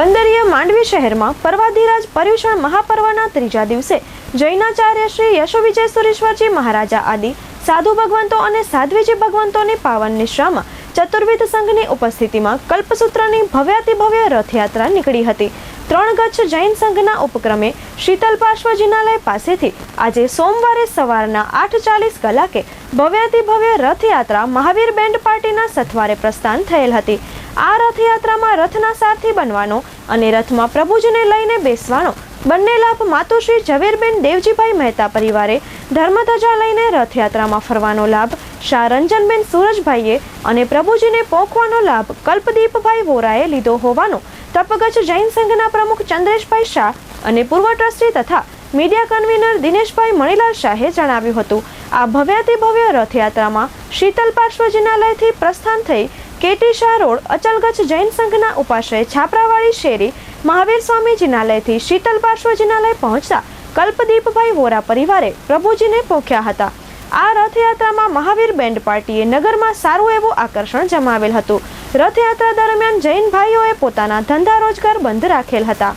બંદરીય માંડવી શહેરમાં પર્વાધિરાજ પર્યુષણ મહાપર્વના ત્રીજા દિવસે જૈનાચાર્ય શ્રી યશોવિજય સુરેશ્વરજી મહારાજા આદિ, સાધુ ભગવંતો અને સાધ્વીજી ભગવંતોની પાવન નિશ્રામાં ચતુર્વિધ સંઘની ઉપસ્થિતિમાં કલ્પસૂત્રની ભવ્યાતિભવ્ય રથયાત્રા નીકળી હતી. ત્રણ ગચ્છ જૈન સંઘના ઉપક્રમે શીતલ પાર્શ્વ જિનાલય પાસેથી આજે સોમવારે સવારના આઠ ચાલીસ કલાકે ભવ્યાતિભવ્ય રથયાત્રા મહાવીર બેન્ડ પાર્ટીના સથવારે પ્રસ્થાન થયેલ હતી. આ રથયાત્રામાં રથના સારથી બનવાનો અને રથમાં પ્રભુજીને લઈને બેસવાનો બંને લાભ માતુશ્રી ઝવેરબેન દેવજીભાઈ મહેતા પરિવારે ધર્મધજા લઈને રથયાત્રામાં ફરવાનો લાભ શાહ રંજનબેન સુરજભાઈએ અને પ્રભુજીને પોખવાનો લાભ કલ્પદીપભાઈ વોરાએ લીધો હોવાનો તપગચ્છ જૈન સંઘના પ્રમુખ ચંદ્રેશભાઈ શાહ અને પૂર્વ ટ્રસ્ટી તથા મીડિયા કન્વીનર દિનેશભાઈ મણીલાલ શાહે જણાવ્યું હતું. આ ભવ્યાતિ ભવ્ય રથયાત્રામાં શીતલ પાર્શ્વ જિનાલયથી પ્રસ્થાન થઈ કેટી શાહ રોડ અચલગચ્છ જૈન સંઘના ઉપાશ્રય છાપરાવાળી શેરી, મહાવીર સ્વામી જિનાલયથી શીતલ પાર્શ્વ જિનાલય પહોંચતા કલ્પદીપભાઈ વોરા પરિવારે પ્રભુજીને પોખ્યા હતા. આ રથયાત્રામાં મહાવીર બેન્ડ પાર્ટીએ નગરમાં સારું એવું આકર્ષણ જમાવેલ હતું. રથયાત્રા દરમિયાન જૈન ભાઈઓએ પોતાના ધંધા રોજગાર બંધ રાખેલ હતા.